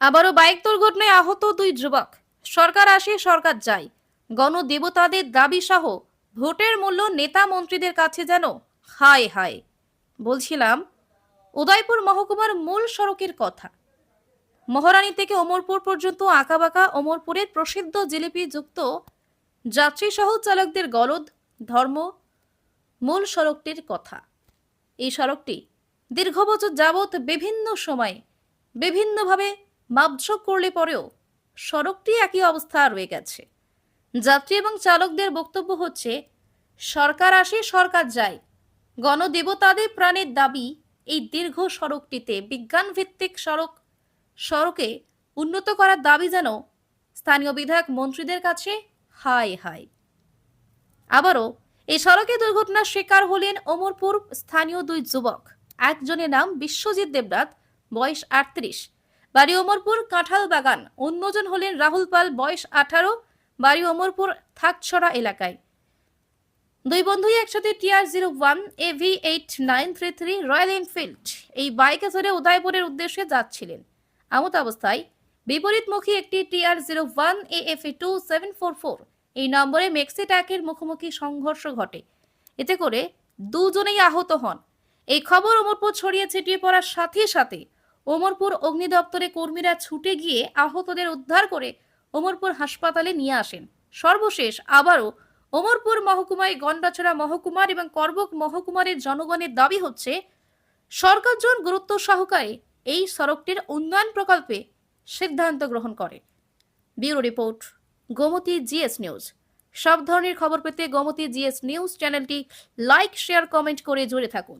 আবারও বাইক দুর্ঘটনায় আহত দুই যুবক। সরকার আসে, সরকার যায়। গণদেবতাদের দাবি সহ ভোটের মূল্য নেতা মন্ত্রীদের কাছে যেন হায় হায়। বলছিলাম, উদয়পুর মহকুমার মূল সড়কের কথা। মহারানী থেকে ওমরপুর পর্যন্ত আঁকাবাঁকা ওমরপুরের প্রসিদ্ধ জিলিপি যুক্ত যাত্রী সহ চালকদের গলদ, ধর্ম মূল সড়কটির কথা। এই সড়কটি দীর্ঘ বছর যাবৎ বিভিন্ন সময়ে বিভিন্নভাবে মাপঝোক করলে পরেও সড়কটি একই অবস্থা রয়ে গেছে। যাত্রী এবং চালকদের বক্তব্য হচ্ছে, সরকার আসে, সরকার যায়। গণদেবতাদের প্রাণের দাবি, এই দীর্ঘ সড়কটিতে বিজ্ঞান ভিত্তিক সড়ক, সড়কে উন্নত করার দাবি যেন স্থানীয় বিধায়ক মন্ত্রীদের কাছে হাই হাই আবারও, এই সড়কে দুর্ঘটনার শিকার হলেন ওমরপুর স্থানীয় দুই যুবক। একজনের নাম বিশ্বজিৎ দেবনাথ, বয়স আটত্রিশ। বাড়ি ওমরপুর কাঁঠাল বাগান অন্যজন হলেন রাহুল পাল, বয়স আঠারো বাড়ি ওমরপুর থাকছড়া এলাকায়। দুই বন্ধুই একসাথে TR zero one A V eight nine three three, Royal Enfield, এই বাইকে ধরে উদয়পুরের উদ্দেশ্যে যাচ্ছিলেন। এমত অবস্থায় বিপরীতমুখী একটি TR zero one A F A two seven four four, এই নম্বরে মেক্সি ট্যাকের মুখোমুখি সংঘর্ষ ঘটে। এতে করে দুজনেই আহত হন। এই খবর ওমরপুর ছড়িয়ে ছিটিয়ে পড়ার সাথে সাথে ওমরপুর অগ্নি দপ্তরে কর্মীরা ছুটে গিয়ে আহতদের উদ্ধার করে ওমরপুর হাসপাতালে নিয়ে আসেন। সর্বশেষ আবারও ওমরপুর মহকুমায় গন্ডাছড়া মহকুমার এবং করবক মহকুমারের জনগণের দাবি হচ্ছে, সরকার জন গুরুত্ব সহকারে এই সড়কটির উন্নয়ন প্রকল্পে সিদ্ধান্ত গ্রহণ করে। Bureau report, Gomati GS news. সব ধরনের খবর পেতে গোমতী জিএস নিউজ চ্যানেলটি লাইক, শেয়ার, কমেন্ট করে জুড়ে থাকুন।